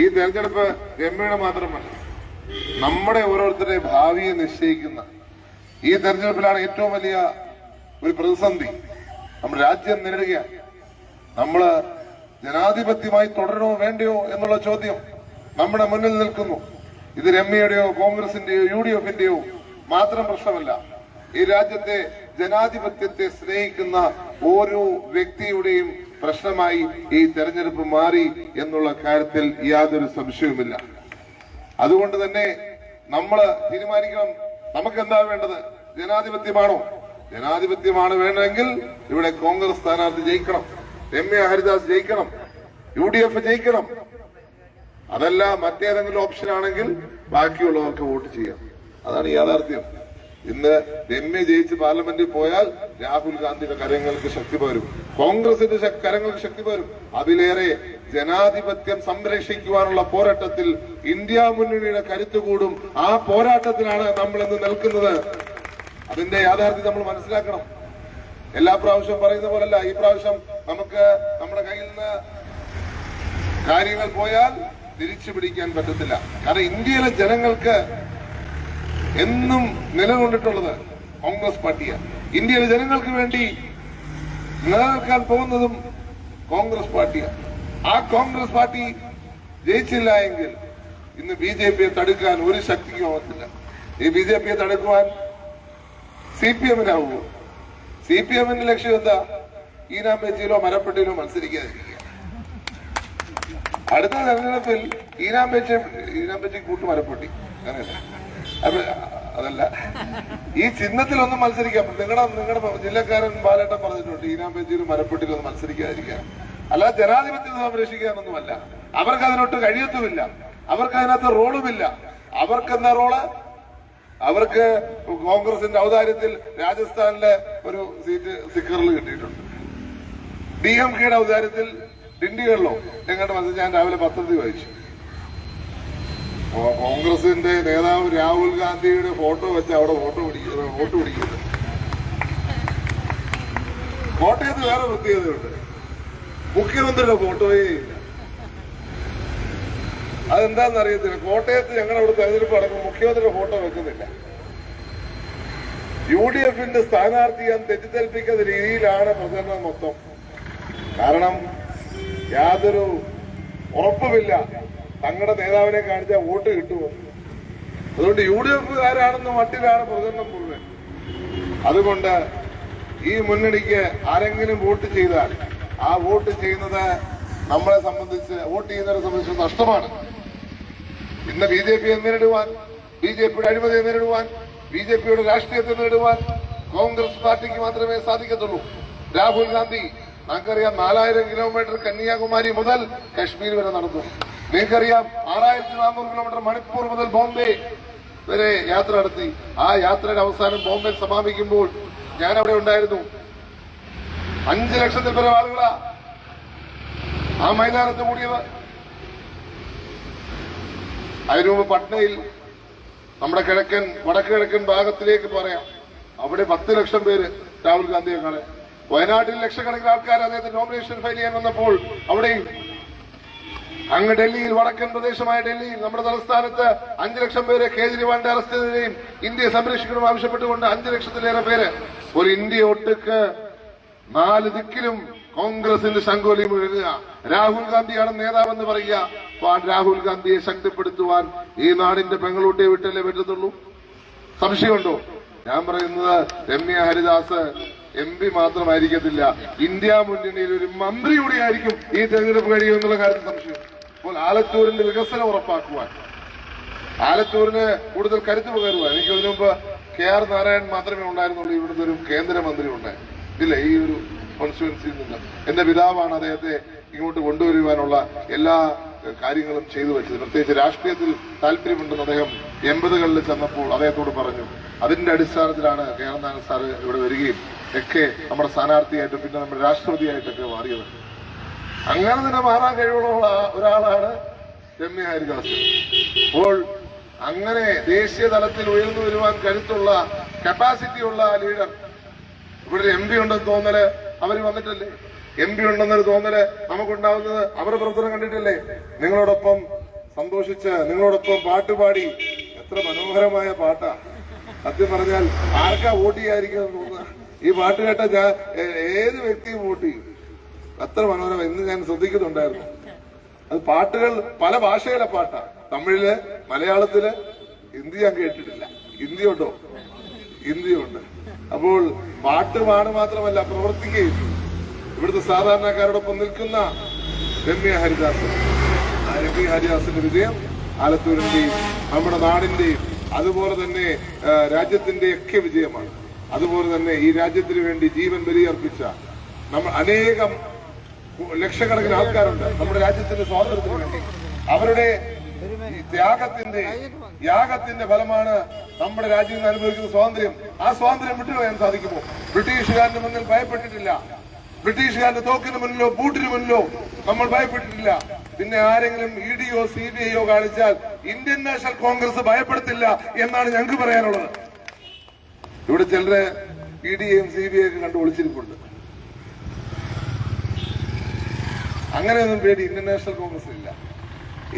ഈ തെരഞ്ഞെടുപ്പ് രമ്യയുടെ മാത്രമല്ല നമ്മുടെ ഓരോരുത്തരുടെ ഭാവിയെ നിശ്ചയിക്കുന്ന ഈ തെരഞ്ഞെടുപ്പിലാണ് ഏറ്റവും വലിയ ഒരു പ്രതിസന്ധി. നമ്മൾ രാജ്യം നേരിടുകയാണ്. നമ്മൾ ജനാധിപത്യമായി തുടരണോ വേണ്ടയോ എന്നുള്ള ചോദ്യം നമ്മുടെ മുന്നിൽ നിൽക്കുന്നു. ഇത് രമ്യയുടെയോ കോൺഗ്രസിന്റെയോ യു ഡി എഫിന്റെയോ മാത്രം പ്രശ്നമല്ല. ഈ രാജ്യത്തെ ജനാധിപത്യത്തെ സ്നേഹിക്കുന്ന ഓരോ വ്യക്തിയുടെയും പ്രശ്നമായി ഈ തെരഞ്ഞെടുപ്പ് മാറി എന്നുള്ള കാര്യത്തിൽ യാതൊരു സംശയവുമില്ല. അതുകൊണ്ട് തന്നെ നമ്മൾ തീരുമാനിക്കണം. നമുക്ക് എന്താ വേണ്ടത്? ജനാധിപത്യമാണോ? ജനാധിപത്യമാണ് വേണമെങ്കിൽ ഇവിടെ കോൺഗ്രസ് സ്ഥാനാർത്ഥി ജയിക്കണം. രമ്യ ഹരിദാസ് ജയിക്കണം. യു ഡി എഫ് ജയിക്കണം. അതല്ല മറ്റേതെങ്കിലും ഓപ്ഷൻ ആണെങ്കിൽ ബാക്കിയുള്ളവർക്ക് വോട്ട് ചെയ്യാം. അതാണ് യാഥാർത്ഥ്യം. ഇന്ന് രമ്യ ജയിച്ച് പാർലമെന്റിൽ പോയാൽ രാഹുൽ ഗാന്ധിയുടെ കരങ്ങൾക്ക് ശക്തി പകരും. കോൺഗ്രസിന്റെ കരങ്ങൾക്ക് ശക്തി പകരും. അതിലേറെ ജനാധിപത്യം സംരക്ഷിക്കുവാനുള്ള പോരാട്ടത്തിൽ ഇന്ത്യ മുന്നണിയുടെ കരുത്ത് കൂടും. ആ പോരാട്ടത്തിലാണ് നമ്മൾ ഇന്ന് നിൽക്കുന്നത്. അതിന്റെ യാഥാർത്ഥ്യം നമ്മൾ മനസ്സിലാക്കണം. എല്ലാ പ്രാവശ്യം പറയുന്ന പോലല്ല ഈ പ്രാവശ്യം നമുക്ക് നമ്മുടെ കയ്യിൽ നിന്ന് കാര്യങ്ങൾ പോയാൽ തിരിച്ചു പിടിക്കാൻ പറ്റത്തില്ല. കാരണം ഇന്ത്യയിലെ ജനങ്ങൾക്ക് എന്നും നിലകൊണ്ടിട്ടുള്ളത് കോൺഗ്രസ് പാർട്ടിയാണ് ഇന്ത്യയിലെ ജനങ്ങൾക്ക് വേണ്ടി നിലനിൽക്കാൻ പോകുന്നതും കോൺഗ്രസ് പാർട്ടിയാണ് ആ കോൺഗ്രസ് പാർട്ടി ജയിച്ചില്ല എങ്കിൽ ഇന്ന് ബി ജെ പിയെ തടുക്കാൻ ഒരു ശക്തിക്കും ആവത്തില്ല. ഈ ബി ജെ പിയെ തടുക്കുവാൻ സി പി എമ്മിനാവുമോ? സി പി എമ്മിന്റെ ലക്ഷ്യം എന്താ? ഈനാമ്പേച്ചിയിലോ മരപ്പെട്ടിയിലോ മത്സരിക്കാതിരിക്കുക. അടുത്ത തെരഞ്ഞെടുപ്പിൽ ഈനാമ്പേച്ച ഈനാമ്പേച്ചി കൂട്ടു മരപ്പെട്ടി അങ്ങനെയല്ല. അതല്ല. ഈ ചിഹ്നത്തിലൊന്നും മത്സരിക്കാം നിങ്ങളുടെ നിങ്ങളുടെ ജില്ലക്കാരൻ ബാലേട്ടൻ പറഞ്ഞിട്ടുണ്ട് ഈനാമ്പേച്ചിയിലും മരപ്പെട്ടിലൊന്നും മത്സരിക്കാതിരിക്കാം അല്ലാതെ ജനാധിപത്യത്തെ സംരക്ഷിക്കാനൊന്നുമല്ല അവർക്ക് അതിനൊട്ട് കഴിയത്തുമില്ല. അവർക്ക് അതിനകത്ത് റോളുമില്ല. അവർക്ക് എന്താ റോൾ? അവർക്ക് കോൺഗ്രസിന്റെ ഔദാര്യത്തിൽ രാജസ്ഥാനിലെ ഒരു സീറ്റ് സിക്കറിൽ കിട്ടിയിട്ടുണ്ട്. ഡി എം കെയുടെ ഔദാര്യത്തിൽ ഡിണ്ടികളിലോ എങ്ങോട്ട് മത്സരിച്ച് ഞാൻ രാവിലെ പത്രത്തിൽ വായിച്ചു. കോൺഗ്രസിന്റെ നേതാവ് രാഹുൽ ഗാന്ധിയുടെ ഫോട്ടോ വെച്ച് അവിടെ ഫോട്ടോ പിടിക്കുന്നത് വോട്ട് പിടിക്കുന്നത് കോട്ടയത്ത് വേറെ പ്രത്യേകതയുണ്ട് മുഖ്യമന്ത്രിയുടെ ഫോട്ടോയേ ഇല്ല. അതെന്താന്ന് അറിയത്തില്ല. കോട്ടയത്ത് ഞങ്ങളുടെ അവിടെ തെരഞ്ഞെടുപ്പ് നടക്കുമ്പോൾ മുഖ്യമന്ത്രിയുടെ ഫോട്ടോ വെക്കുന്നില്ല. യു ഡി എഫിന്റെ സ്ഥാനാർത്ഥിയെ തെറ്റിദ്ധരിപ്പിക്കുന്ന രീതിയിലാണ് പ്രചരണം മൊത്തം. കാരണം യാതൊരു ഉറപ്പുമില്ല. തങ്ങളുടെ നേതാവിനെ കാണിച്ചാൽ വോട്ട് കിട്ടുമോ? അതുകൊണ്ട് യു ഡി എഫുകാരാണെന്ന മട്ടിലാണ് പ്രചരണം മുഴുവൻ. അതുകൊണ്ട് ഈ മുന്നണിക്ക് ആരെങ്കിലും വോട്ട് ചെയ്താൽ ആ വോട്ട് ചെയ്യുന്നത് നമ്മളെ സംബന്ധിച്ച് വോട്ട് ചെയ്യുന്നവരെ സംബന്ധിച്ച് നഷ്ടമാണ്. ഇന്ന് ബി ജെ പിയെ നേരിടുവാൻ ബി ജെ പിയുടെ അഴിമതിയെ നേരിടുവാൻ ബി ജെ പിയുടെ രാഷ്ട്രീയത്തെ നേരിടുവാൻ കോൺഗ്രസ് പാർട്ടിക്ക് മാത്രമേ സാധിക്കത്തുള്ളൂ. രാഹുൽ ഗാന്ധി നമുക്കറിയാം നാലായിരം കിലോമീറ്റർ കന്യാകുമാരി മുതൽ കശ്മീർ വരെ നടന്നു. നിങ്ങൾക്കറിയാം ആറായിരത്തി നാനൂറ് കിലോമീറ്റർ മണിപ്പൂർ മുതൽ ബോംബെ വരെ യാത്ര നടത്തി. ആ യാത്രയുടെ അവസാനം ബോംബെ സമാപിക്കുമ്പോൾ ഞാൻ അവിടെ ഉണ്ടായിരുന്നു. അഞ്ച് ലക്ഷത്തിൽ പരം ആളുകളാ ആ മൈതാനത്ത് കൂടിയത്. അതിനു മുമ്പ് പട്നയിൽ നമ്മുടെ കിഴക്കൻ വടക്ക് കിഴക്കൻ ഭാഗത്തിലേക്ക് പറയാം അവിടെ പത്ത് ലക്ഷം പേര് രാഹുൽ ഗാന്ധിയെ കാണാൻ. വയനാട്ടിൽ ലക്ഷക്കണക്കിന് ആൾക്കാർ അദ്ദേഹത്തെ നോമിനേഷൻ ഫയൽ ചെയ്യാൻ വന്നപ്പോൾ അവിടെയും അങ്ങ് ഡൽഹിയിൽ വടക്കൻ പ്രദേശമായ ഡൽഹിയിൽ നമ്മുടെ തലസ്ഥാനത്ത് അഞ്ചു ലക്ഷം പേരെ കേജ്രിവാളിന്റെ അറസ്റ്റ് ചെയ്തതിനെയും ഇന്ത്യയെ സംരക്ഷിക്കണം ആവശ്യപ്പെട്ടുകൊണ്ട് അഞ്ചു ലക്ഷത്തിലേറെ പേര് ഒരു ഇന്ത്യ ഒട്ടുക്ക് നാല് ദിക്കിലും കോൺഗ്രസിന്റെ ശങ്കോലി മുഴുകുക രാഹുൽ ഗാന്ധിയാണ് നേതാവെന്ന് പറയുക. രാഹുൽ ഗാന്ധിയെ ശക്തിപ്പെടുത്തുവാൻ ഈ നാടിന്റെ പെങ്ങളൂട്ടിയെ വിട്ടല്ലേ പറ്റത്തുള്ളൂ? സംശയമുണ്ടോ? ഞാൻ പറയുന്നത് രമ്യ ഹരിദാസ് എം പി മാത്രമായിരിക്കത്തില്ല. ഇന്ത്യ മുന്നണിയിൽ ഒരു മന്ത്രി കൂടിയായിരിക്കും ഈ തെരഞ്ഞെടുപ്പ് കഴിയുമെന്നുള്ള കാര്യത്തിൽ സംശയം. അപ്പോൾ ആലത്തൂരിന്റെ വികസനം ഉറപ്പാക്കുവാൻ ആലത്തൂരിന് കൂടുതൽ കരുത്ത് പകരുവാൻ. എനിക്ക് അതിനു മുമ്പ് കെ ആർ നാരായണൻ മാത്രമേ ഉണ്ടായിരുന്നുള്ളൂ ഇവിടുന്ന് ഒരു കേന്ദ്രമന്ത്രി ഉണ്ടായിരുന്നു ഇല്ല ഈ ഒരു കോൺസ്റ്റുവൻസിയിൽ നിന്ന്. എന്റെ പിതാവാണ് അദ്ദേഹത്തെ ഇങ്ങോട്ട് കൊണ്ടുവരുവാനുള്ള എല്ലാ കാര്യങ്ങളും ചെയ്തു വെച്ചത്. പ്രത്യേകിച്ച് രാഷ്ട്രീയത്തിൽ താല്പര്യമുണ്ടെന്ന് അദ്ദേഹം എൺപതുകളിൽ ചെന്നപ്പോൾ അദ്ദേഹത്തോട് പറഞ്ഞു. അതിന്റെ അടിസ്ഥാനത്തിലാണ് കെ ആർ നാരായണൻ സാറ് ഇവിടെ വരികയും ഒക്കെ നമ്മുടെ സ്ഥാനാർത്ഥിയായിട്ട് പിന്നെ നമ്മുടെ രാഷ്ട്രപതിയായിട്ടൊക്കെ മാറിയത്. അങ്ങനെ തന്നെ മാറാൻ കഴിവുള്ള ഒരാളാണ് രമ്യ ഹരിദാസ്. അപ്പോൾ അങ്ങനെ ദേശീയ തലത്തിൽ ഉയർന്നു വരുവാൻ കരുത്തുള്ള കപ്പാസിറ്റി ഉള്ള ലീഡർ ഇവിടെ എം പി ഉണ്ടെന്ന് തോന്നൽ അവർ വന്നിട്ടല്ലേ? എം പി ഉണ്ടെന്നൊരു തോന്നൽ നമുക്കുണ്ടാവുന്നത് അവരുടെ പ്രവർത്തനം കണ്ടിട്ടല്ലേ? നിങ്ങളോടൊപ്പം സന്തോഷിച്ച് നിങ്ങളോടൊപ്പം പാട്ടുപാടി എത്ര മനോഹരമായ പാട്ടാ. സത്യം പറഞ്ഞാൽ ആർക്കാ വോട്ട് ചെയ്യാതിരിക്കുന്നത് തോന്നുക ഈ പാട്ട് കേട്ട ഞാൻ ഏത് വ്യക്തിയും വോട്ട് ചെയ്യും അത്ര മനോഹരം ഇന്ന് ഞാൻ ശ്രദ്ധിക്കുന്നുണ്ടായിരുന്നു. അത് പാട്ടുകൾ പല ഭാഷയിലെ പാട്ടാ. തമിഴിൽ മലയാളത്തിൽ ഹിന്ദി ഞാൻ കേട്ടിട്ടില്ല. ഹിന്ദി ഉണ്ടോ? ഹിന്ദി ഉണ്ട്. അപ്പോൾ പാട്ട് പാട് മാത്രമല്ല പ്രവർത്തിക്കുകയും ഇവിടുത്തെ സാധാരണക്കാരോടൊപ്പം നിൽക്കുന്ന രമ്യ ഹരിദാസ്. രമ്യ ഹരിദാസിന്റെ വിജയം ആലത്തൂരിന്റെയും നമ്മുടെ നാടിന്റെയും അതുപോലെ തന്നെ രാജ്യത്തിന്റെ ഒക്കെ വിജയമാണ്. അതുപോലെ തന്നെ ഈ രാജ്യത്തിന് വേണ്ടി ജീവൻ ബലിയർപ്പിച്ച നമ്മൾ അനേകം ലക്ഷക്കണക്കിന് ആൾക്കാരുണ്ട്. നമ്മുടെ രാജ്യത്തിന്റെ സ്വാതന്ത്ര്യത്തിന് വേണ്ടി. അവരുടെ ത്യാഗത്തിന്റെ യാഗത്തിന്റെ ഫലമാണ് നമ്മുടെ രാജ്യത്ത് അനുഭവിക്കുന്ന സ്വാതന്ത്ര്യം. ആ സ്വാതന്ത്ര്യം വിട്ടുകളയാൻ സാധിക്കുമോ? ബ്രിട്ടീഷുകാരന്റെ മുന്നിൽ ഭയപ്പെട്ടിട്ടില്ല. ബ്രിട്ടീഷുകാരന്റെ തോക്കിന് മുന്നിലോ ബൂട്ടിന് മുന്നിലോ നമ്മൾ ഭയപ്പെട്ടിട്ടില്ല. പിന്നെ ആരെങ്കിലും ഇ ഡിയോ സി ബി ഐയോ കാണിച്ചാൽ ഇന്ത്യൻ നാഷണൽ കോൺഗ്രസ് ഭയപ്പെടുത്തില്ല എന്നാണ് ഞങ്ങൾക്ക് പറയാനുള്ളത്. ഇവിടെ ചിലര് ഇ ഡിയും സി ബി ഐ ഒക്കെ കണ്ടു ഒളിച്ചിരിപ്പുണ്ട്. അങ്ങനെയൊന്നും പേടി ഇന്ത്യൻ നാഷണൽ കോൺഗ്രസ് ഇല്ല.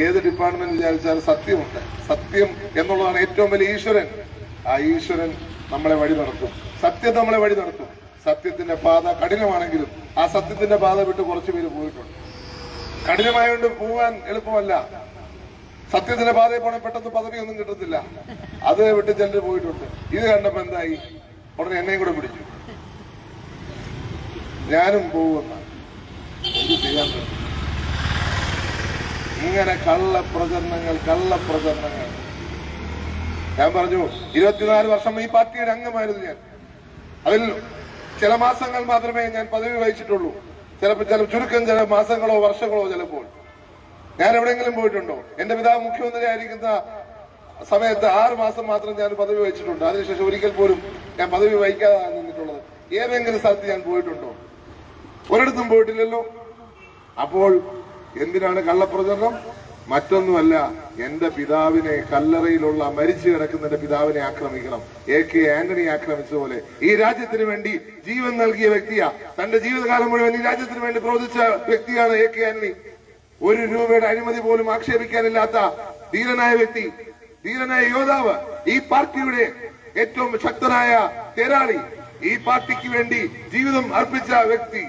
ഏത് ഡിപ്പാർട്ട്മെന്റ് വിചാരിച്ചാലും സത്യമുണ്ട്. സത്യം എന്നുള്ളതാണ് ഏറ്റവും വലിയ ഈശ്വരൻ. ആ ഈശ്വരൻ നമ്മളെ വഴി നടത്തും. സത്യം നമ്മളെ വഴി നടത്തും. സത്യത്തിന്റെ പാത കഠിനമാണെങ്കിലും ആ സത്യത്തിന്റെ പാത വിട്ട് കുറച്ചു പേര് പോയിട്ടുണ്ട്. കഠിനമായോണ്ട് പോവാൻ എളുപ്പമല്ല. സത്യത്തിന്റെ പാതയിൽ പോണ പെട്ടെന്ന് പദവിയൊന്നും കിട്ടത്തില്ല. അത് വിട്ട് ചിലർ പോയിട്ടുണ്ട്. ഇത് കണ്ടപ്പോ എന്തായി? ഉടനെ എന്നെയും കൂടെ പിടിച്ചു. ഞാനും പറ്റും. ഇങ്ങനെ കള്ളപ്രചരണങ്ങൾ കള്ളപ്രചരണങ്ങൾ. ഞാൻ പറഞ്ഞു ഇരുപത്തിനാല് വർഷം ഈ പാർട്ടിയുടെ അംഗമായിരുന്നു ഞാൻ. അതിൽ ചില മാസങ്ങൾ മാത്രമേ ഞാൻ പദവി വഹിച്ചിട്ടുള്ളൂ. ചിലപ്പോൾ ചില ചുരുക്കം ചില മാസങ്ങളോ വർഷങ്ങളോ ചിലപ്പോൾ. ഞാൻ എവിടെയെങ്കിലും പോയിട്ടുണ്ടോ? എന്റെ പിതാവ് മുഖ്യമന്ത്രി ആയിരിക്കുന്ന സമയത്ത് ആറ് മാസം മാത്രം ഞാൻ പദവി വഹിച്ചിട്ടുണ്ട്. അതിനുശേഷം ഒരിക്കൽ പോലും ഞാൻ പദവി വഹിക്കാതെ നിന്നിട്ടുള്ളത്. ഏതെങ്കിലും സ്ഥലത്ത് ഞാൻ പോയിട്ടുണ്ടോ? ഒരിടത്തും പോയിട്ടില്ലല്ലോ. അപ്പോൾ എന്തിനാണ് കള്ളപ്രചരണം? മറ്റൊന്നുമല്ല എന്റെ പിതാവിനെ കല്ലറയിലുള്ള മരിച്ചു കിടക്കുന്ന എന്റെ പിതാവിനെ ആക്രമിക്കണം. എ കെ ആന്റണി ആക്രമിച്ചതുപോലെ ഈ രാജ്യത്തിന് വേണ്ടി ജീവൻ നൽകിയ വ്യക്തിയാ. തന്റെ ജീവിതകാലം മുഴുവൻ ഈ രാജ്യത്തിന് വേണ്ടി പ്രവർത്തിച്ച വ്യക്തിയാണ് എ കെ ആന്റണി. ഒരു രൂപയുടെ അഴിമതി പോലും ആക്ഷേപിക്കാനില്ലാത്ത ധീരനായ വ്യക്തി ധീരനായ യോദ്ധാവ് ഈ പാർട്ടിയുടെ ഏറ്റവും ശക്തനായ തേരാളി ഈ പാർട്ടിക്ക് വേണ്ടി ജീവിതം അർപ്പിച്ച വ്യക്തി.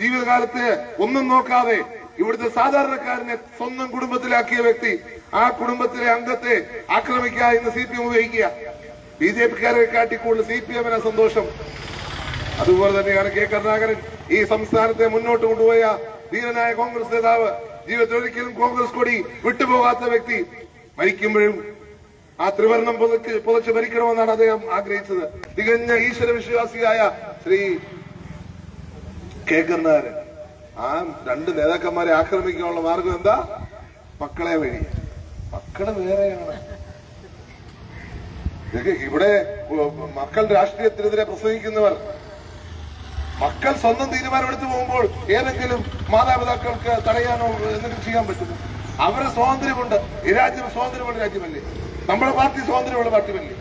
ജീവിതകാലത്ത് ഒന്നും നോക്കാതെ ഇവിടുത്തെ സാധാരണക്കാരനെ സ്വന്തം കുടുംബത്തിലാക്കിയ വ്യക്തി ആ കുടുംബത്തിലെ അംഗത്തെ ആക്രമിക്കുക എന്ന് സി പി എം ഉപയോഗിക്കുക. ബി ജെ പിക്കാരെ കാട്ടി കൂടുതൽ സി പി എമ്മിന് സന്തോഷം. അതുപോലെ തന്നെയാണ് കെ കരുണാകരൻ ഈ സംസ്ഥാനത്തെ മുന്നോട്ട് കൊണ്ടുപോയ ധീരനായ കോൺഗ്രസ് നേതാവ് ജീവിതത്തിൽ ഒരിക്കലും കോൺഗ്രസ് കൊടി വിട്ടുപോകാത്ത വ്യക്തി മരിക്കുമ്പോഴും ആ ത്രിവർണം പുതച്ച് പുതച്ച് മരിക്കണമെന്നാണ് അദ്ദേഹം ആഗ്രഹിച്ചത്. തികഞ്ഞ ഈശ്വര വിശ്വാസിയായ ശ്രീ കെ കരുണാകരൻ ആ രണ്ട് നേതാക്കന്മാരെ ആക്രമിക്കാനുള്ള മാർഗം എന്താ? മക്കളെ വഴി. മക്കൾ വേറെയാണ്. ഇവിടെ മക്കൾ രാഷ്ട്രീയത്തിനെതിരെ പ്രസംഗിക്കുന്നവർ മക്കൾ സ്വന്തം തീരുമാനമെടുത്തു പോകുമ്പോൾ ഏതെങ്കിലും മാതാപിതാക്കൾക്ക് തടയാനോ എന്തെങ്കിലും ചെയ്യാൻ പറ്റുമോ? അവരുടെ സ്വാതന്ത്ര്യമുണ്ട്. ഈ രാജ്യം സ്വാതന്ത്ര്യമുള്ള രാജ്യമല്ലേ? നമ്മുടെ പാർട്ടി സ്വാതന്ത്ര്യമുള്ള പാർട്ടിയല്ലേ?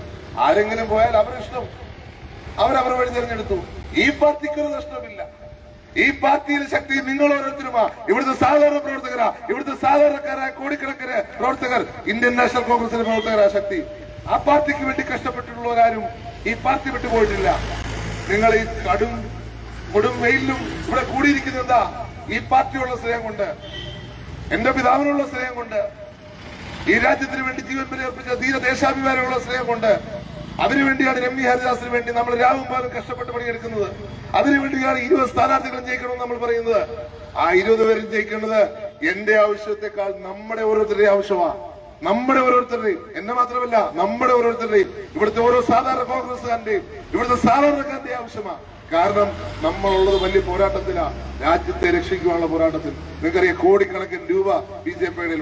ആരെങ്കിലും പോയാൽ അവരുടെ ഇഷ്ടം അവരവരുടെ വഴി തിരഞ്ഞെടുത്തു. ഈ പാർട്ടിക്ക് ഒരു നഷ്ടമില്ല ഈ പാർട്ടിയിലെ ശക്തി നിങ്ങൾ ഓരോരുത്തരുമാ. ഇവിടുത്തെ സാധാരണ പ്രവർത്തകരാ. ഇവിടുത്തെ സാധാരണക്കാരായ കോടിക്കണക്കിന് പ്രവർത്തകർ. ഇന്ത്യൻ നാഷണൽ കോൺഗ്രസിന്റെ പ്രവർത്തകരാ ശക്തി. ആ പാർട്ടിക്ക് വേണ്ടി കഷ്ടപ്പെട്ടിട്ടുള്ളവരാരും ഈ പാർട്ടി വിട്ടുപോയിട്ടില്ല. നിങ്ങൾ ഈ കടും കൊടും വെയിലും ഇവിടെ കൂടിയിരിക്കുന്നത് എന്താ? ഈ പാർട്ടിയുള്ള സ്നേഹം കൊണ്ട് എന്റെ പിതാവിനുള്ള സ്നേഹം കൊണ്ട് ഈ രാജ്യത്തിന് വേണ്ടി ജീവൻ ബലിയർപ്പിച്ച ധീര ദേശാഭിമാനമുള്ള സ്നേഹം കൊണ്ട് അതിനുവേണ്ടിയാണ് രമ്യ ഹരിദാസിന് വേണ്ടി നമ്മൾ രാവും പാലും കഷ്ടപ്പെട്ട് പണിയെടുക്കുന്നത്. അതിനുവേണ്ടിയാണ് ഇരുപത് സ്ഥാനാർത്ഥികളും ജയിക്കണമെന്ന് നമ്മൾ പറയുന്നത്. ആ ഇരുപത് പേരും ജയിക്കേണ്ടത് എന്റെ ആവശ്യത്തെക്കാൾ നമ്മുടെ ഓരോരുത്തരുടെയും ആവശ്യമാണ് നമ്മുടെ ഓരോരുത്തരുടെയും എന്നെ മാത്രമല്ല നമ്മുടെ ഓരോരുത്തരുടെയും ഇവിടുത്തെ ഓരോ സാധാരണ കോൺഗ്രസ്സുകാരന്റെയും ഇവിടുത്തെ സാധാരണക്കാരന്റെയും ആവശ്യമാണ് കാരണം നമ്മളുള്ളത് വലിയ പോരാട്ടത്തിലാണ് രാജ്യത്തെ രക്ഷിക്കുവാനുള്ള പോരാട്ടത്തിൽ. നിങ്ങൾക്കറിയാം കോടിക്കണക്കിന് രൂപ ബി ജെ പിയുടെ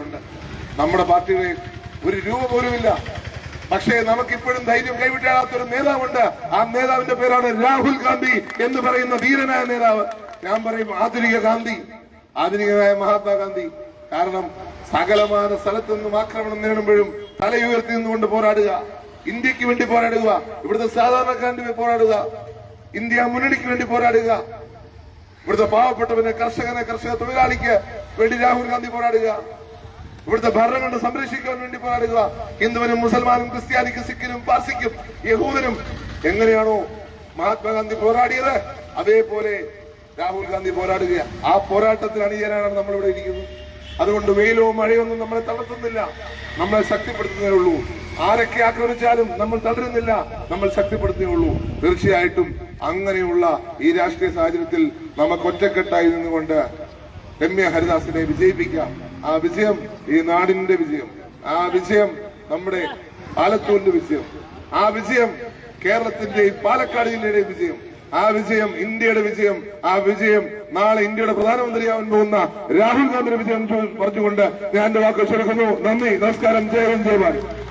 നമ്മുടെ പാർട്ടിയുടെ ഒരു രൂപ പോലുമില്ല പക്ഷേ നമുക്കിപ്പോഴും ധൈര്യം കൈവിട്ടാത്തൊരു നേതാവുണ്ട്. ആ നേതാവിന്റെ പേരാണ് രാഹുൽ ഗാന്ധി എന്ന് പറയുന്ന ധീരനായ നേതാവ്. ഞാൻ പറയും ആധുനിക ഗാന്ധി. ആധുനികനായ മഹാത്മാഗാന്ധി. കാരണം സകലമായ സ്ഥലത്തു നിന്നും ആക്രമണം നേടുമ്പോഴും തലയുയർത്തി നിന്നുകൊണ്ട് പോരാടുക. ഇന്ത്യയ്ക്ക് വേണ്ടി പോരാടുക. ഇവിടുത്തെ സാധാരണക്കാരന് വേണ്ടി പോരാടുക. ഇന്ത്യ മുന്നണിക്ക് വേണ്ടി പോരാടുക. ഇവിടുത്തെ പാവപ്പെട്ടവന് കർഷകനെ കർഷക തൊഴിലാളിക്ക് വേണ്ടി രാഹുൽ ഗാന്ധി പോരാടുക. ഇവിടുത്തെ ഭരണം കൊണ്ട് സംരക്ഷിക്കാൻ വേണ്ടി പോരാടുക. ഹിന്ദുവിനും മുസൽമാനും ക്രിസ്ത്യാനിക്കും സിഖിനും പാർസിക്കും യഹൂദനും എങ്ങനെയാണോ മഹാത്മാഗാന്ധി പോരാടിയത്? അതേപോലെ രാഹുൽ ഗാന്ധി പോരാടുക. ആ പോരാട്ടത്തിൽ അണിയരാനാണ് നമ്മളിവിടെ ഇരിക്കുന്നത്. അതുകൊണ്ട് വെയിലോ മഴയോ ഒന്നും നമ്മളെ തളർത്തുന്നില്ല. നമ്മളെ ശക്തിപ്പെടുത്തുന്നേ ഉള്ളൂ. ആരൊക്കെ ആക്രമിച്ചാലും നമ്മൾ തളരുന്നില്ല നമ്മൾ ശക്തിപ്പെടുത്തേ ഉള്ളൂ. തീർച്ചയായിട്ടും അങ്ങനെയുള്ള ഈ രാഷ്ട്രീയ സാഹചര്യത്തിൽ നമുക്ക് ഒറ്റക്കെട്ടായി നിന്നുകൊണ്ട് രമ്യ ഹരിദാസിനെ വിജയിപ്പിക്കാം. ആ വിജയം ഈ നാടിന്റെ വിജയം. ആ വിജയം നമ്മുടെ ആലത്തൂരിന്റെ വിജയം. ആ വിജയം കേരളത്തിന്റെ പാലക്കാട് ജില്ലയുടെയും വിജയം. ആ വിജയം ഇന്ത്യയുടെ വിജയം. ആ വിജയം നാളെ ഇന്ത്യയുടെ പ്രധാനമന്ത്രിയാവാൻ പോകുന്ന രാഹുൽ ഗാന്ധിയുടെ വിജയം പറഞ്ഞുകൊണ്ട് ഞാൻ എന്റെ വാക്കുകൾ ചുരുക്കുന്നു. നന്ദി. നമസ്കാരം. ജയ ജയവാൻ ഭാരത്.